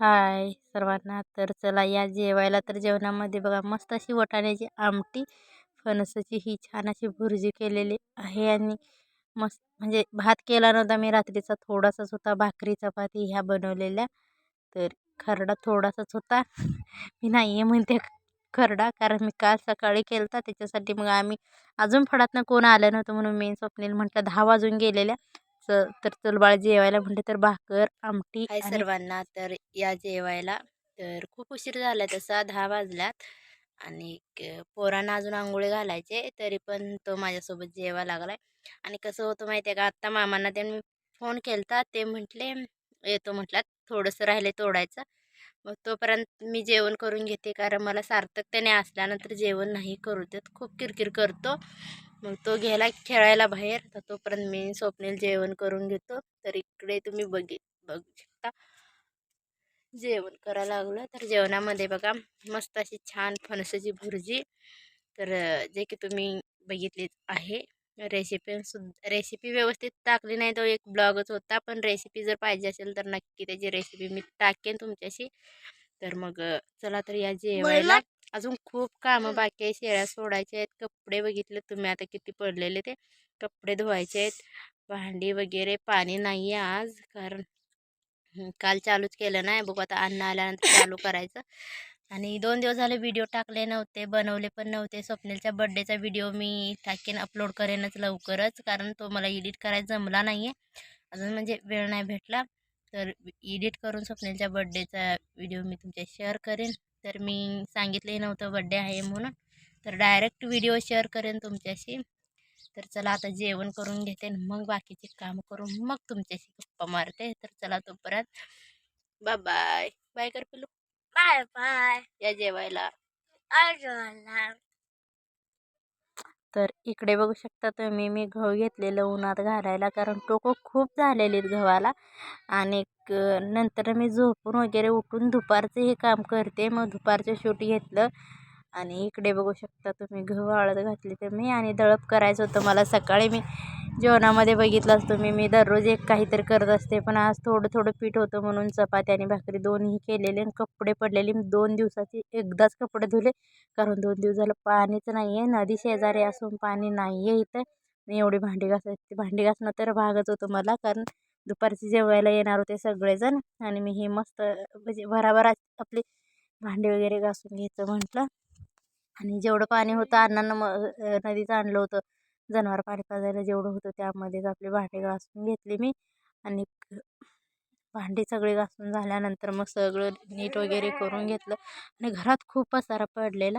हाय सर्वांना. तर चला या जेवायला. तर जेवणामध्ये बघा मस्त अशी वटाण्याची आमटी फणसाची ही छान अशी भुर्जी केलेली आहे आणि मस्त म्हणजे भात केला नव्हता मी रात्रीचा थोडासाच होता भाकरी चपाती ह्या बनवलेल्या. तर खरडा थोडासाच होता. मी नाही आहे म्हणते खरडा कारण मी काल सकाळी केलता. होता त्याच्यासाठी मग आम्ही अजून फडातनं कोण आलं नव्हतं म्हणून मी स्वप्नील म्हटलं दहा वाजून गेलेल्या. च तर चल बाळ जेवायला म्हटलं तर भाकर आमटी आणि सर्वांना तर या जेवायला. तर खूप उशीर झाला तसा दहा वाजल्यात आणि पोरांना अजून आंघोळी घालायचे तरी पण तो माझ्यासोबत जेवा लागलाय. आणि कसं होतं माहिती आहे का आत्ता मामांना त्यांनी फोन केलता ते म्हटले येतो म्हटलात थोडंसं राहिले तोडायचं. मग तोपर्यंत मी जेवण करून घेते कारण मला सार्थकतेने असल्यानंतर जेवण नाही करू देत. खूप किरकिर करतो. मग तो गेला खेळायला बाहेर. तर तोपर्यंत मी स्वप्नील जेवण करून घेतो. तर इकडे तुम्ही बघी बघू शकता. जेवण करायला लागलं तर जेवणामध्ये बघा मस्त अशी छान फणसाची भुर्जी. तर जे की तुम्ही बघितलीच आहे. रेसिपी सुद्धा रेसिपी व्यवस्थित टाकली नाही तो एक ब्लॉगच होता. पण रेसिपी जर पाहिजे असेल तर नक्की त्याची रेसिपी मी टाकेन तुमच्याशी. तर मग चला तर या जेवायला. अजून खूप कामं बाकी आहे. शेळ्या सोडायचे आहेत. कपडे बघितले तुम्ही आता किती पडलेले ते. कपडे धुवायचे आहेत. भांडी वगैरे. पाणी नाही आहे आज कारण काल चालूच केलं नाही. बघू आता अन्न आल्यानंतर चालू करायचं. आणि दोन दिवस झाले व्हिडिओ टाकले नव्हते बनवले पण नव्हते. स्वप्नीलच्या बड्डेचा व्हिडिओ मी टाकेन अपलोड करेनच लवकरच कारण तो मला एडिट करायचा जमला नाही आहे अजून म्हणजे वेळ नाही भेटला. तर एडिट करून स्वप्नीलच्या बड्डेचा व्हिडिओ मी तुमच्या शेअर करेन. तर मी सांगितले नव्हतं बड्डे आहे म्हणून. तर डायरेक्ट व्हिडिओ शेअर करेन तुमच्याशी. तर चला आता जेवण करून घेते मग बाकीचे काम करून मग तुमच्याशी गप्पा मारते. तर चला तोपर्यंत बाय बाय बाय कर पिलू बाय बाय या जेवायला. अजून तर इकडे बघू शकता तुम्ही मी गहू घेतलेलं उन्हात घालायला कारण टोकं खूप झालेली आहेत गव्हाला. आणि नंतर मी झोपून वगैरे उठून दुपारचं हे काम करते. मग दुपारचं शूट घेतलं. आणि इकडे बघू शकता तुम्ही गहू हळद घातली तर मी आणि दळप करायचं होतं मला सकाळी. मी जेवणामध्ये बघितलंच तुम्ही मी. दररोज एक काहीतरी करत असते. पण आज थोडं थोडं पीठ होतं म्हणून चपाती आणि भाकरी दोन्ही केलेले आणि कपडे पडलेले. दोन दिवसाची एकदाच कपडे धुले. कारण दोन दिवस झालं पाणीच नाही आहे नदी शेजारी असून पाणी नाही आहे इथं एवढी भांडी घासायची भांडी घासणं तर भागच होतं मला. कारण दुपारची जेवायला येणार होते सगळेजण. आणि मी हे मस्त म्हणजे भराभरा आपली भांडी वगैरे घासून घ्यायचं म्हटलं. आणि जेवढं पाणी होतं अण्णांना मग नदीचं आणलं होतं. जनावर पाणी पाजायला जेवढं होतं त्यामध्येच आपली भांडी घासून घेतली मी आणि भांडी सगळी घासून झाल्यानंतर मग सगळं नीट वगैरे करून घेतलं आणि घरात खूप पसारा पडलेला.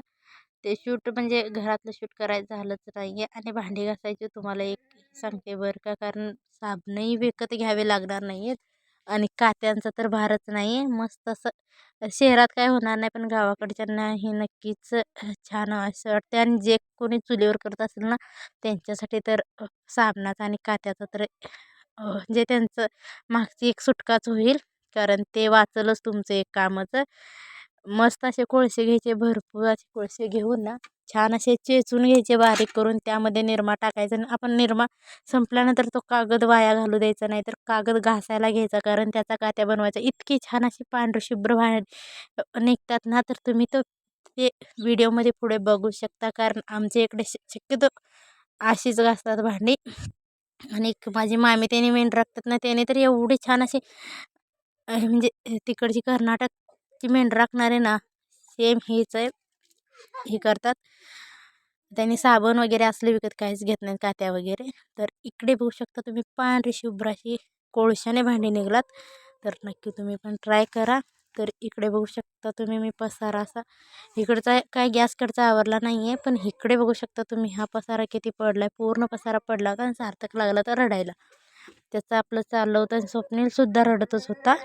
ते शूट म्हणजे घरातलं शूट करायचं झालंच नाही आहे आणि भांडी घासायची तुम्हाला एक सांगते बरं का कारण साबणही विकत घ्यावे लागणार नाही आहेत आणि कात्यांचा तर भारच नाही आहे मस्त असं शहरात काय होणार नाही पण गावाकडच्यांना हे नक्कीच छान असं वाटते आणि जे कोणी चुलीवर करत असेल ना त्यांच्यासाठी तर साबणाचा आणि कात्याचा तर जे त्यांचं मागची एक सुटकाच होईल. कारण ते वाचलंच तुमचं एक कामाचं. मस्त असे कोळसे घ्यायचे भरपूर असे कोळसे घेऊन ना छान असे चेचून घ्यायचे बारीक करून त्यामध्ये निरमा टाकायचा आणि आपण निरमा संपल्यानंतर तो कागद वाया घालू द्यायचा नाही तर कागद घासायला घ्यायचा कारण त्याचा कात्या बनवायचा. इतकी छान अशी पांढरशुभ्र भांडी निघतात ना तर तुम्ही तो ते व्हिडिओमध्ये पुढे बघू शकता कारण आमच्या इकडे श- शक्यतो अशीच घासतात भांडी. आणि एक माझी मामी त्याने मेंढ राखतात ना त्याने तर एवढी छान अशी म्हणजे तिकडची कर्नाटक ती मेंढ राखणारे ना सेम हीच आहे. हे करतात. त्यांनी साबण वगैरे असले विकत काहीच घेत नाहीत कात्या वगैरे. तर इकडे बघू शकता तुम्ही पांढरी शुभ्राशी कोळशाने भांडी निघलात. तर नक्की तुम्ही पण ट्राय करा. तर इकडे बघू शकता तुम्ही मी पसारा असा. इकडचा काय गॅसकडचा आवरला नाही आहे पण इकडे बघू शकता तुम्ही हा पसारा किती पडला आहे पूर्ण पसारा पडला होता आणि सार्थक लागला तर रडायला. त्याचं आपलं चाललं होतं आणि स्वप्नीलसुद्धा रडतच होता.